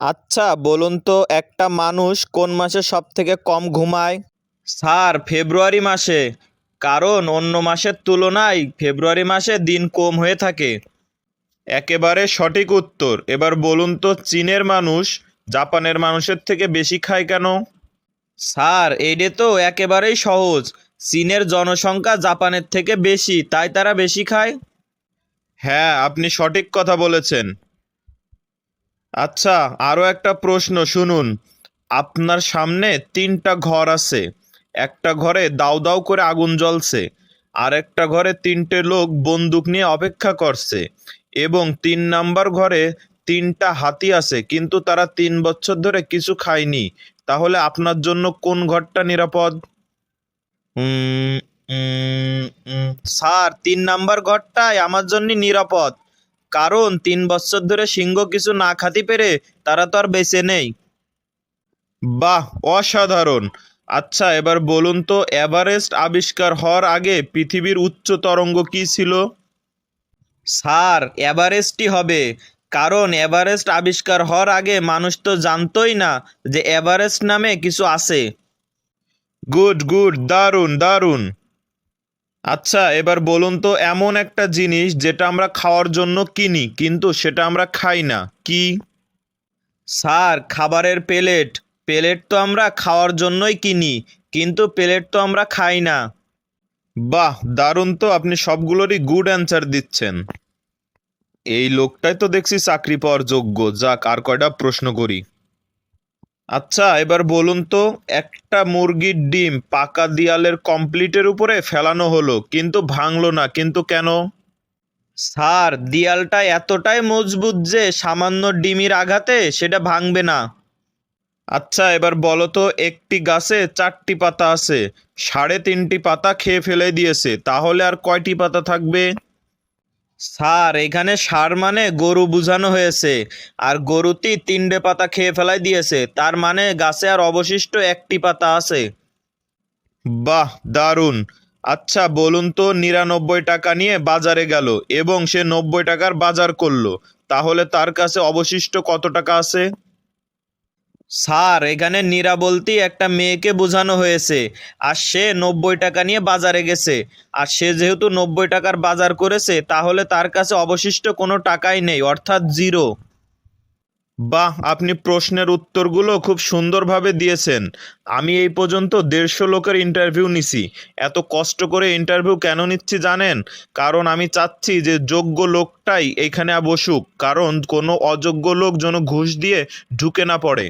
আচ্ছা বলুন তো একটা মানুষ কোন মাসে সব থেকে কম ঘুমায়? স্যার, ফেব্রুয়ারি মাসে। কারণ অন্য মাসের তুলনায় ফেব্রুয়ারি মাসে দিন কম হয়ে থাকে। একেবারে সঠিক উত্তর। এবার বলুন তো চীনের মানুষ জাপানের মানুষের থেকে বেশি খায় কেন? স্যার এইটা তো একেবারেই সহজ। চীনের জনসংখ্যা জাপানের থেকে বেশি, তাই তারা বেশি খায়? হ্যাঁ আপনি সঠিক কথা বলেছেন। আচ্ছা আরও একটা প্রশ্ন, শুনুন। আপনার সামনে তিনটা ঘর আছে। একটা ঘরে দাউ দাউ করে আগুন জ্বলছে, আর একটা ঘরে তিনটে লোক বন্দুক নিয়ে অপেক্ষা করছে, এবং তিন নাম্বার ঘরে তিনটা হাতি আছে, কিন্তু তারা তিন বছর ধরে কিছু খায়নি। তাহলে আপনার জন্য কোন ঘরটা নিরাপদ? স্যার, তিন নাম্বার ঘরটাই আমার জন্য নিরাপদ। কারণ তিন বছর ধরে সিংহ কিছু না খাতি পেরে তারা তো আর বেঁচে নেই। বাহ, অসাধারণ। আচ্ছা এবার বলুন তো, এভারেস্ট আবিষ্কার হওয়ার আগে পৃথিবীর উচ্চ তরঙ্গ কি ছিল? স্যার, এভারেস্টই হবে। কারণ এভারেস্ট আবিষ্কার হওয়ার আগে মানুষ তো জানতোই না যে এভারেস্ট নামে কিছু আছে। গুড গুড, দারুণ দারুণ। আচ্ছা এবার বলুন তো এমন একটা জিনিস যেটা আমরা খাওয়ার জন্য কিনি, কিন্তু সেটা আমরা খাই না। কি? স্যার, খাবারের প্লেট। প্লেট তো আমরা খাওয়ার জন্যই কিনি, কিন্তু প্লেট তো আমরা খাই না। বাহ, দারুণ তো, আপনি সবগুলোরই গুড অ্যান্সার দিচ্ছেন। এই লোকটাই তো দেখছি চাকরি পাওয়ার যোগ্য। যাক, আর কয়টা প্রশ্ন করি। আচ্ছা এবার বলুন তো, একটা মুরগির ডিম পাকা দিয়ালের কমপ্লিটের উপরে ফেলানো হলো, কিন্তু ভাঙলো না, কিন্তু কেন? স্যার, দেয়ালটা এতটাই মজবুত যে সামান্য ডিমির আঘাতে সেটা ভাঙবে না। আচ্ছা এবার বলো তো, একটি গাছে চারটি পাতা আছে, সাড়ে তিনটি পাতা খেয়ে ফেলে দিয়েছে, তাহলে আর কয়টি পাতা থাকবে? স্যার, এখানে সার মানে গরু বুঝানো হয়েছে, আর গরুটি তিনটে পাতা খেয়ে ফেলাই দিয়েছে, তার মানে গাছে আর অবশিষ্ট একটি পাতা আছে। বাহ, দারুণ। আচ্ছা বলুন তো, নিরানব্বই টাকা নিয়ে বাজারে গেল, এবং সে নব্বই টাকার বাজার করল, তাহলে তার কাছে অবশিষ্ট কত টাকা আছে? স্যার, এখানে নীরা বলতেই একটা মেয়েকে বোঝানো হয়েছে আর সে নব্বই টাকা নিয়ে বাজারে গেছে। আর সে যেহেতু নব্বই টাকার বাজার করেছে, তাহলে তার কাছে অবশিষ্ট কোনো টাকাই নেই, অর্থাৎ জিরো। বাহ, আপনি প্রশ্নের উত্তরগুলো খুব সুন্দরভাবে দিয়েছেন। আমি এই পর্যন্ত দেড়শো লোকের ইন্টারভিউ নিছি। এত কষ্ট করে ইন্টারভিউ কেন নিচ্ছি জানেন? কারণ আমি চাচ্ছি যে যোগ্য লোকটাই এখানে বসুক, কারণ কোনো অযোগ্য লোক যেন ঘুষ দিয়ে ঢুকে না পড়ে।